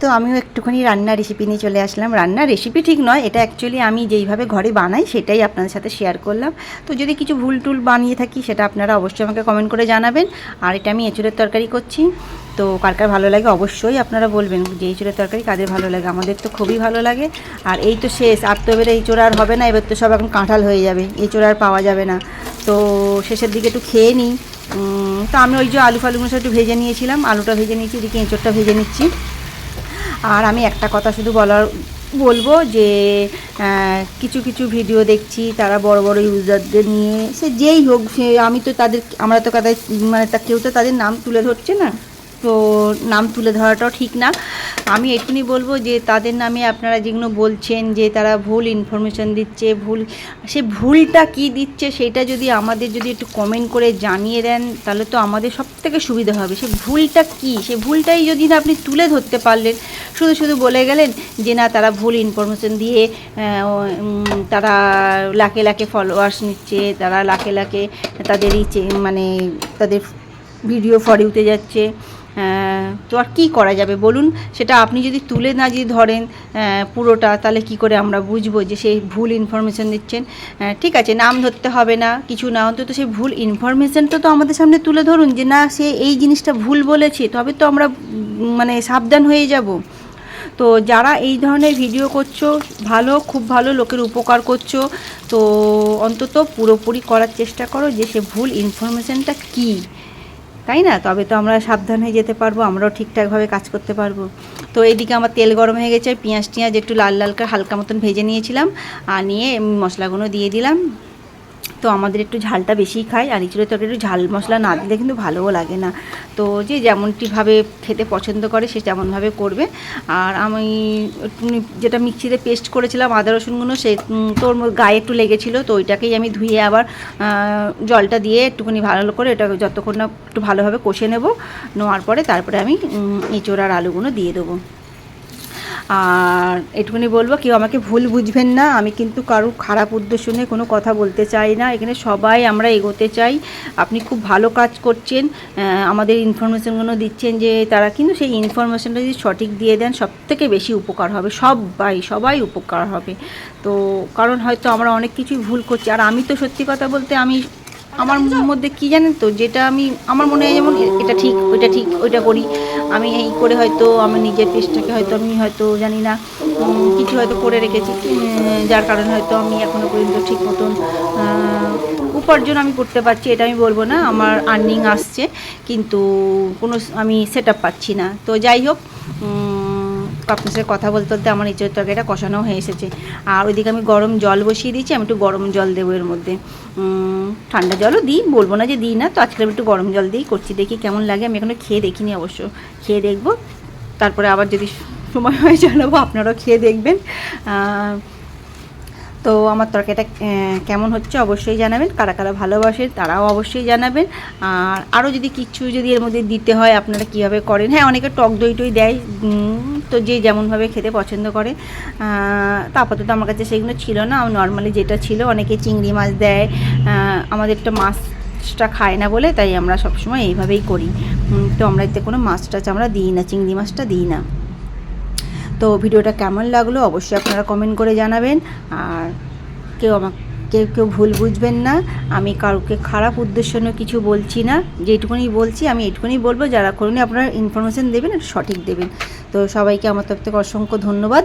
তো আমিও একটুখানি রান্নার রেসিপি নিয়ে চলে আসলাম। রান্নার রেসিপি ঠিক নয়, এটা অ্যাকচুয়ালি আমি যেইভাবে ঘরে বানাই সেটাই আপনাদের সাথে শেয়ার করলাম। তো যদি কিছু ভুল টুল বানিয়ে থাকি সেটা আপনারা অবশ্যই আমাকে কমেন্ট করে জানাবেন। আর এটা আমি এঁচুড়ের তরকারি করছি, তো কার কার ভালো লাগে অবশ্যই আপনারা বলবেন যে এঁচুড়ের তরকারি কাদের ভালো লাগে, আমাদের তো খুবই ভালো লাগে। আর এই তো শেষ, আর তো এবারে এঁচোড় আর হবে না, এবার তো সব এখন কাঁঠাল হয়ে যাবে, এঁচোড় আর পাওয়া যাবে না। তো শেষের দিকে একটু খেয়ে নিই। তো আমি ওই যে আলু ফালুগুলো সব একটু ভেজে নিয়েছিলাম, আলুটা ভেজে নিয়েছি, এদিকে এঁচোড়টা ভেজে নিচ্ছি। আর আমি একটা কথা শুধু বলার, বলব যে কিছু কিছু ভিডিও দেখছি, তারা বড় বড় ইউজারদের নিয়ে, সে যেই হোক, সে আমি তো তাদের, আমরা তো তাদের মানে কেউ তো তাদের নাম তুলে ধরছে না। তো নাম তুলে ধরাটাও ঠিক না। আমি এটুকুনি বলব যে তাদের নামে আপনারা যেগুলো বলছেন যে তারা ভুল ইনফরমেশন দিচ্ছে ভুল সে ভুলটা কি দিচ্ছে সেটা যদি আমাদের যদি একটু কমেন্ট করে জানিয়ে দেন তাহলে তো আমাদের সব থেকে সুবিধা হবে। সে ভুলটা কি? সে ভুলটাই যদি না আপনি তুলে ধরতে পারলেন শুধু শুধু বলে গেলেন যে না তারা ভুল ইনফরমেশন দিয়ে তারা লাখে লাখে ফলোয়ার্স নিচ্ছে তারা লাখে লাখে তাদের মানে তাদের ভিডিও ফরিউতে যাচ্ছে। আহ, তো আর কী করা যাবে? বলুন, সেটা আপনি যদি তুলে না যদি ধরেন পুরোটা, তাহলে কি করে আমরা বুঝব যে সেই ভুল ইনফরমেশন দিচ্ছেন? ঠিক আছে, নাম ধরতে হবে না, কিছু না, অন্তত সেই ভুল ইনফরমেশনটা তো আমাদের সামনে তুলে ধরুন যে না, সে এই জিনিসটা ভুল বলেছে, তবে তো আমরা মানে সাবধান হয়ে যাব। তো যারা এই ধরনের ভিডিও করছ, ভালো, খুব ভালো লোকের উপকার করছ, তো অন্তত পুরোপুরি করার চেষ্টা করো যে সে ভুল ইনফরমেশনটা কী। তাই না? তবে তো আমরা সাবধান হয়ে যেতে পারব, আমরাও ঠিকঠাকভাবে কাজ করতে পারব। তো এইদিকে আমার তেল গরম হয়ে গেছে, পেঁয়াজ টিয়াজ একটু লাল লাল করে হালকা মতন ভেজে নিয়েছিলাম, আর নিয়ে মশলাগুলো দিয়ে দিলাম। তো আমাদের একটু ঝালটা বেশি খাই, আর ইঁচড়ের তরকারি একটু ঝাল মশলা না দিলে কিন্তু ভালোও লাগে না। তো যে যেমনটিভাবে খেতে পছন্দ করে, সে তেমনভাবে করবে। আর আমি যেটা মিক্সিতে পেস্ট করেছিলাম আদা রসুনগুলো, সে তোর গায়ে একটু লেগেছিলো, তো ওইটাকেই আমি ধুয়ে আবার জলটা দিয়ে একটুখানি ভালো করে এটা যতক্ষণ না একটু ভালোভাবে কষে নেব, নেওয়ার পরে তারপরে আমি এঁচোড় আর আলুগুলো দিয়ে দেবো। আর এটুকুনি বলব, কেউ আমাকে ভুল বুঝবেন না। আমি কিন্তু কারও খারাপ উদ্দেশ্য নিয়ে কোনো কথা বলতে চাই না। এখানে সবাই আমরা এগোতে চাই। আপনি খুব ভালো কাজ করছেন। আমাদের ইনফরমেশনগুলো দিচ্ছেন যে তারা কিন্তু সেই ইনফরমেশনটা যদি সঠিক দিয়ে দেন সব থেকে বেশি উপকার হবে। সবাই সবাই উপকার হবে। তো কারণ হয়তো আমরা অনেক কিছুই ভুল করছি। আর আমি তো সত্যি কথা বলতে আমি আমার মধ্যে কি জানেন তো, যেটা আমি, আমার মনে হয় যেমন এটা ঠিক, ওইটা ঠিক, ওইটা করি। আমি এই করে হয়তো আমি নিজের পেজটাকে হয়তো আমি হয়তো জানি না কিছু হয়তো করে রেখেছি। যার কারণে হয়তো আমি এখনও পর্যন্ত ঠিক মতন উপার্জন আমি করতে পারছি, এটা আমি বলব না, আমার আর্নিং আসছে, কিন্তু কোনো আমি সেট পাচ্ছি না। তো যাই হোক আপনার সাথে কথা বলতে বলতে আমার ইঁচড় তরকারিটা কষানো হয়ে এসেছে। আর ওইদিকে আমি গরম জল বসিয়ে দিয়েছি, আমি একটু গরম জল দেবো এর মধ্যে। ঠান্ডা জলও দিই, বলব না যে দিই না, তো আজকে আমি একটু গরম জল দিই করছি, দেখি কেমন লাগে। আমি এখনও খেয়ে দেখিনি অবশ্য, খেয়ে দেখব। তারপরে আবার যদি সময় হয়, জানাব, আপনারাও খেয়ে দেখবেন। তো আমার তরকারিটা কেমন হচ্ছে অবশ্যই জানাবেন। কারা কারা ভালোবাসে তারাও অবশ্যই জানাবেন। আর আরও যদি কিছু যদি এর মধ্যে দিতে হয়, আপনারা কীভাবে করেন? হ্যাঁ অনেকে টক দই টই দেয় তো যে যেমনভাবে খেতে পছন্দ করে। তা আপাতত আমার কাছে সেগুলো ছিল না। নর্মালি যেটা ছিল, অনেকে চিংড়ি মাছ দেয়। আমাদের একটা মাছটা খায় না বলে, তাই আমরা সবসময় এইভাবেই করি। তো আমরা এতে কোনো মাছ টাছ আমরা দিই না, চিংড়ি মাছটা দিই না। তো ভিডিওটা কেমন লাগল অবশ্যই আপনারা কমেন্ট করে জানাবেন। আর কেউ আমাকে, কেউ কেউ ভুল বুঝবেন না। আমি কাউকে খারাপ উদ্দেশ্য নিয়ে কিছু বলছি না। যেটুকুনি বলছি আমি এইটুকুনি বলব। যারা করুন আপনারা ইনফরমেশান দেবেন, সঠিক দেবেন। তো সবাইকে আমার তরফ থেকে অসংখ্য ধন্যবাদ।